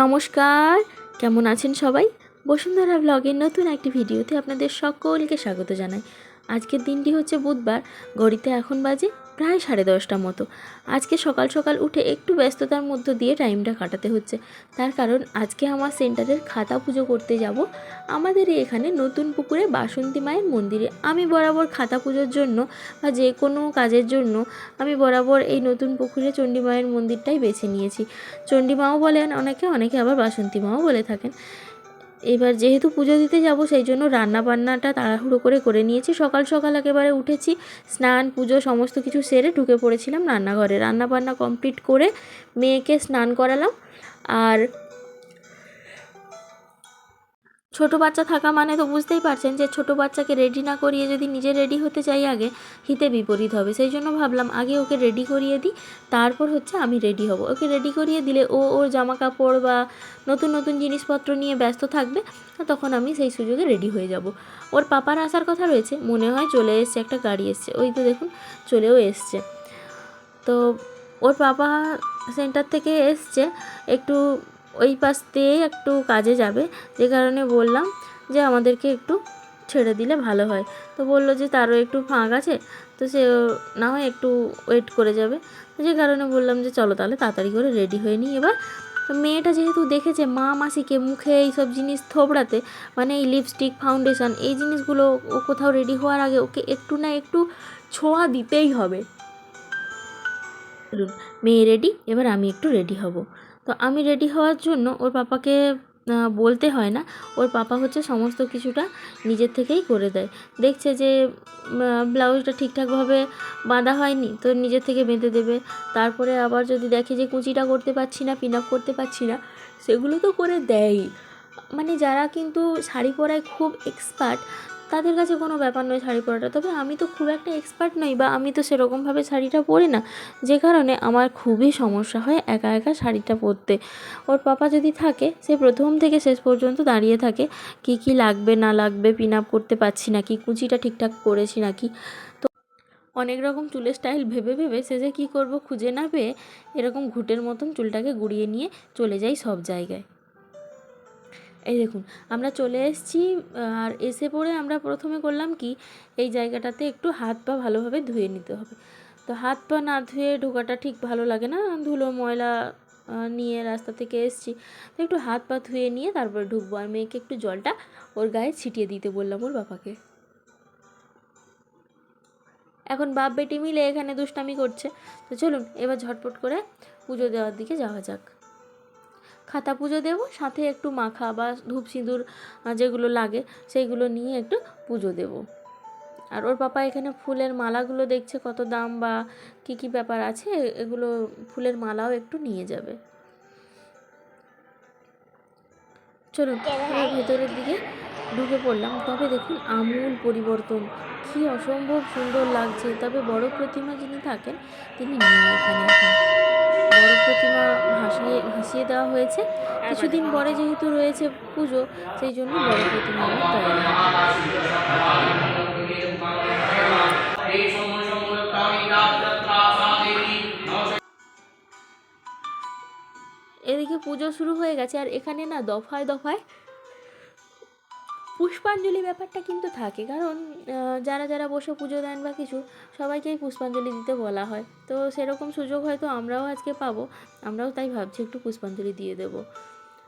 নমস্কার, কেমন আছেন সবাই? বসুন্ধরা ব্লগের নতুন একটি ভিডিওতে আপনাদের সকলকে স্বাগত জানাই। আজকের দিনটি হচ্ছে বুধবার, ঘড়িতে এখন বাজে প্রায় সাড়ে দশটা মতো। আজকে সকাল সকাল উঠে একটু ব্যস্ততার মধ্য দিয়ে টাইমটা কাটাতে হচ্ছে। তার কারণ আজকে আমার সেন্টারের খাতা পুজো করতে যাব। আমাদের এখানে নতুন পুকুরে বাসন্তী মায়ের মন্দিরে। আমি বরাবর খাতা পুজোর জন্য বা যে কোনো কাজের জন্য আমি বরাবর এই নতুন পুকুরে চণ্ডী মায়ের মন্দিরটাই বেছে নিয়েছি। চণ্ডী মাও বলেন, অনেকে অনেকে আবার বাসন্তী মাও বলে থাকেন। এবার যেহেতু পুজো দিতে যাব, সেই জন্য রান্না বান্নাটা তাড়াহুড়ো করে করে নিয়েছি। সকাল সকাল একেবারে উঠেছি, স্নান, পুজো সমস্ত কিছু সেরে ঢুকে পড়েছিলাম রান্নাঘরে। রান্না বান্না কমপ্লিট করে মেয়েকে স্নান করালাম। আর ছোট বাচ্চা থাকা মানে তো বুঝতেই পারছেন যে ছোট বাচ্চাকে রেডি না করিয়ে যদি নিজে রেডি হতে চাই আগে, হিতে বিপরীত হবে। সেই জন্য ভাবলাম, আগে ওকে রেডি করিয়ে দিই, তারপর হচ্ছে আমি রেডি হব। ওকে রেডি করিয়ে দিলে ও ওর জামা কাপড় বা নতুন নতুন জিনিসপত্র নিয়ে ব্যস্ত থাকবে, তখন আমি সেই সুযোগে রেডি হয়ে যাব। ওর পাপার আসার কথা রয়েছে, মনে হয় চলে এসছে, একটা গাড়ি এসছে। ওই তো দেখুন, চলেও এসছে। তো ওর পাপা সেন্টার থেকে এসছে, একটু ওই পাশ দিয়ে একটু কাজে যাবে। যে কারণে বললাম যে আমাদেরকে একটু ছেড়ে দিলে ভালো হয়। তো বলল যে তারও একটু ফাঁক আছে, তো সে না হয় একটু ওয়েট করে যাবে। যে কারণে বললাম যে চলো তাহলে তাড়াতাড়ি করে রেডি হয়ে নিই এবার। তো মেয়েটা যেহেতু দেখেছে মা মাসিকে মুখে এইসব জিনিস থোবড়াতে মানে এই লিপস্টিক ফাউন্ডেশন এই জিনিসগুলো ও কোথাও রেডি হওয়ার আগে ওকে একটু না একটু ছোঁয়া দিতেই হবে। মেয়ে রেডি এবার আমি একটু রেডি হব। তো আমি রেডি হওয়ার জন্য ওর পাপাকে বলতে হয় না। ওর পাপা হচ্ছে সমস্ত কিছুটা নিজের থেকেই করে দেয়। দেখছে যে ব্লাউজটা ঠিকঠাকভাবে বাঁধা হয়নি, তো নিজের থেকে বেঁধে দেবে। তারপরে আবার যদি দেখে যে কুচিটা করতে পারছি না পিন আপ করতে পারছি না, সেগুলো তো করে দেয়ই। মানে যারা কিন্তু শাড়ি পরায় খুব এক্সপার্ট তাদের কাছে কোনো ব্যাপার নয় শাড়ি পরাটা। তবে আমি তো খুব একটা এক্সপার্ট নই বা আমি তো সেরকমভাবে শাড়িটা পরি না। যে কারণে আমার খুবই সমস্যা হয় একা একা শাড়িটা পরতে। ওর পাপা যদি থাকে, সে প্রথম থেকে শেষ পর্যন্ত দাঁড়িয়ে থাকে, কি কি লাগবে, না লাগবে পিন আপ করতে পারছি নাকি কুচিটা ঠিকঠাক করেছি নাকি তো অনেক রকম চুলের স্টাইল ভেবে ভেবে সে যে কী করব খুঁজে না পেয়ে এরকম ঘুটের মতন চুলটাকে গুড়িয়ে নিয়ে চলে যাই সব জায়গায়। এই দেখুন, আমরা চলে এসেছি, আর এসে পড়ে আমরা প্রথমে করলাম কি, এই জায়গাটাতে একটু হাত পা ভালোভাবে ধুয়ে নিতে হবে। তো হাত পা না ধুয়ে ঢোকাটা ঠিক ভালো লাগে না, ধুলো, ময়লা নিয়ে রাস্তা থেকে এসেছি। তো একটু হাত পা ধুয়ে নিয়ে তারপরে ঢুকবো। আর মেয়েকে একটু জলটা ওর গায়ে ছিটিয়ে দিতে বললাম ওর বাবাকে। এখন বাপ, বেটি মিলে এখানে দুষ্টামি করছে। তো চলুন, এবার ঝটপট করে পুজো দেওয়ার দিকে যাওয়া যাক। খাতা পুজো দেবো, সাথে একটু মাখা বা ধূপ সিঁদুর যেগুলো লাগে সেইগুলো নিয়ে একটু পুজো দেব। আর ওর পাপা এখানে ফুলের মালাগুলো দেখছে কত দাম বা কি কি ব্যাপার আছে, এগুলো ফুলের মালাও একটু নিয়ে যাবে। চলুন ভেতরের দিকে ঢুকে পড়লাম। তবে দেখুন, আমূল পরিবর্তন। কি অসম্ভব সুন্দর লাগছে। তবে বড় প্রতিমা যিনি থাকেন, তিনি নেই এখানে। ভাসিয়ে দেওয়া হয়েছে কিছুদিন পরে যেহেতু রয়েছে পুজো সেই জন্য বড় প্রতিমা। এদিকে পুজো শুরু হয়ে গেছে আর এখানে না দফায় দফায় পুষ্পাঞ্জলি ব্যাপারটা কিন্তু থাকে। কারণ যারা যারা বসে পুজো দেন বা কিছু, সবাইকেই পুষ্পাঞ্জলি দিতে বলা হয়। তো সেরকম সুযোগ হয়তো আমরাও আজকে পাবো। আমরাও তাই ভাবছি একটু পুষ্পাঞ্জলি দিয়ে দেবো।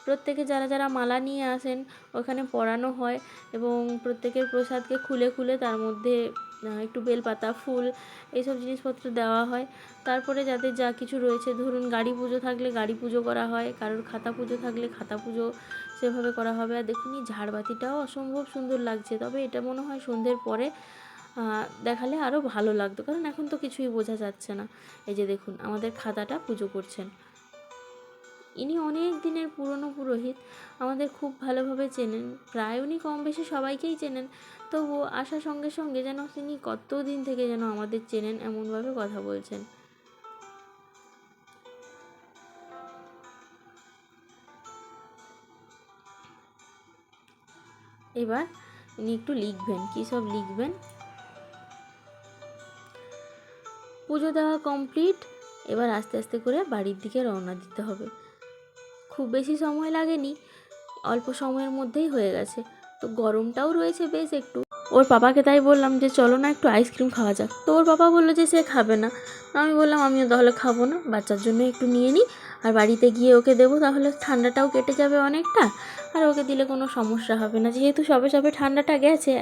প্রত্যেকে যারা যারা মালা নিয়ে আসেন, ওখানে পরানো হয় এবং প্রত্যেকের প্রসাদকে খুলে খুলে তার মধ্যে একটু বেলপাতা, ফুল এইসব জিনিসপত্র দেওয়া হয়। তারপরে যাদের যা কিছু রয়েছে, ধরুন গাড়ি পুজো থাকলে গাড়ি পুজো করা হয়, কারোর খাতা পুজো থাকলে খাতা পুজো সেভাবে করা হবে। আর দেখুন, এই ঝাড়বাতিটাও অসম্ভব সুন্দর লাগছে, তবে এটা মনে হয় সন্ধ্যের পরে দেখালে আরও ভালো লাগতো, কারণ এখন তো কিছুই বোঝা যাচ্ছে না। এই যে দেখুন, আমাদের খাতাটা পুজো করছেন। ইনি অনেক দিনের পুরনো পুরোহিত, আমাদের খুব ভালোভাবে চেনেন। প্রায় উনি কম বেশি সবাইকেই চেনেন। তবুও আসার সঙ্গে সঙ্গে যেন তিনি কত দিন থেকে যেন আমাদের চেনেন এমনভাবে কথা বলছেন। এবার ইনি একটু লিখবেন, কী সব লিখবেন? পুজো দেওয়া কমপ্লিট এবার আস্তে আস্তে করে বাড়ির দিকে রওনা দিতে হবে। খুব বেশি সময় লাগেনি, অল্প সময়ের মধ্যেই হয়ে গেছে। তো গরমটাও রয়েছে বেশ একটু। ওর পাপাকে তাই বললাম যে, চলো না একটু আইসক্রিম খাওয়া যাক। তো ওর পাপা বলল যে, সে খাবে না। আমি বললাম, আমিও তাহলে খাব না, বাচ্চার জন্য একটু নিয়ে নিই আর বাড়িতে গিয়ে ওকে দেবো, তাহলে ঠান্ডাটাও কেটে যাবে অনেকটা। আর ওকে দিলে কোনো সমস্যা হবে না। যেহেতু সবে সবে ঠান্ডাটা গেছে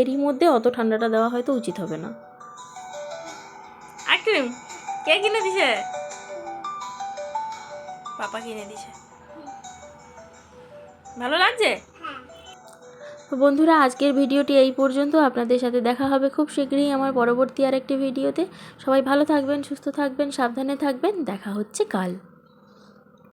এরই মধ্যে অত ঠান্ডাটা দেওয়া হয়তো উচিত হবে না। আইসক্রিম? কে কিনে দিছে? পাপা কিনে দিছে। ভালো লাগছে? বন্ধুরা, আজকের ভিডিওটি এই পর্যন্ত। আপনাদের সাথে দেখা হবে খুব শীঘ্রই আমার পরবর্তী আরেকটি ভিডিওতে। সবাই ভালো থাকবেন, সুস্থ থাকবেন, সাবধানে থাকবেন। দেখা হচ্ছে কাল।